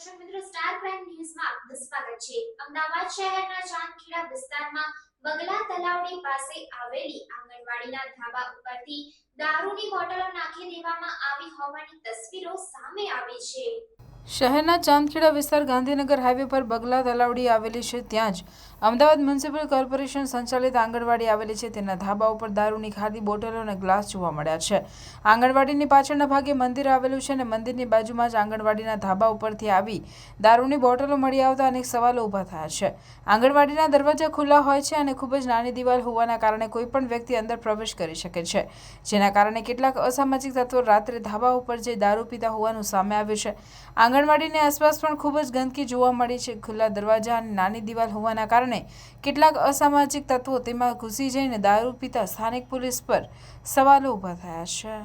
દર્શક મિત્રો, star prime ન્યૂઝમાં આપનું સ્વાગત છે. અમદાવાદ શહેરના ચાંદખેડા વિસ્તારમાં બગલા તલાવડી પાસે આવેલી આંગણવાડીના ધાબા ઉપરથી દારૂની બોટલો નાખી દેવામાં આવી હોવાની તસવીરો સામે આવી છે. શહેરના ચાંદખેડા વિસ્તાર ગાંધીનગર હાઈવે પર બગલા તલાવડી આવેલી છે ત્યાં જ. અમદાવાદ મ્યુનિસિપલ કોર્પોરેશન સંચાલિત આંગણવાડી આવેલી છે. તેના ધાબા ઉપર દારૂની ખાલી બોટલો અને ગ્લાસ જોવા મળ્યા છે. આંગણવાડીની પાછળના ભાગે મંદિર આવેલું છે અને મંદિરની બાજુમાં જ આંગણવાડીના ધાબા ઉપરથી આવી દારૂની બોટલો મળી આવતા અનેક સવાલો ઊભા થયા છે. આંગણવાડીના દરવાજા ખુલ્લા હોય છે અને ખૂબ જ નાની દિવાલ હોવાના કારણે કોઈપણ વ્યક્તિ અંદર પ્રવેશ કરી શકે છે. જેના કારણે કેટલાક અસામાજિક તત્વો રાત્રે ધાબા ઉપર જઈ દારૂ પીતા હોવાનું સામે આવ્યું છે. આંગણવાડીની આસપાસ પણ ખૂબ જ ગંદકી જોવા મળી છે. ખુલ્લા દરવાજા અને નાની દિવાલ હોવાના કારણે કેટલાક અસામાજિક તત્વો તેમાં ઘૂસી જઈને દારૂ પીતા સ્થાનિક પોલીસ પર સવાલો ઊભા થયા છે.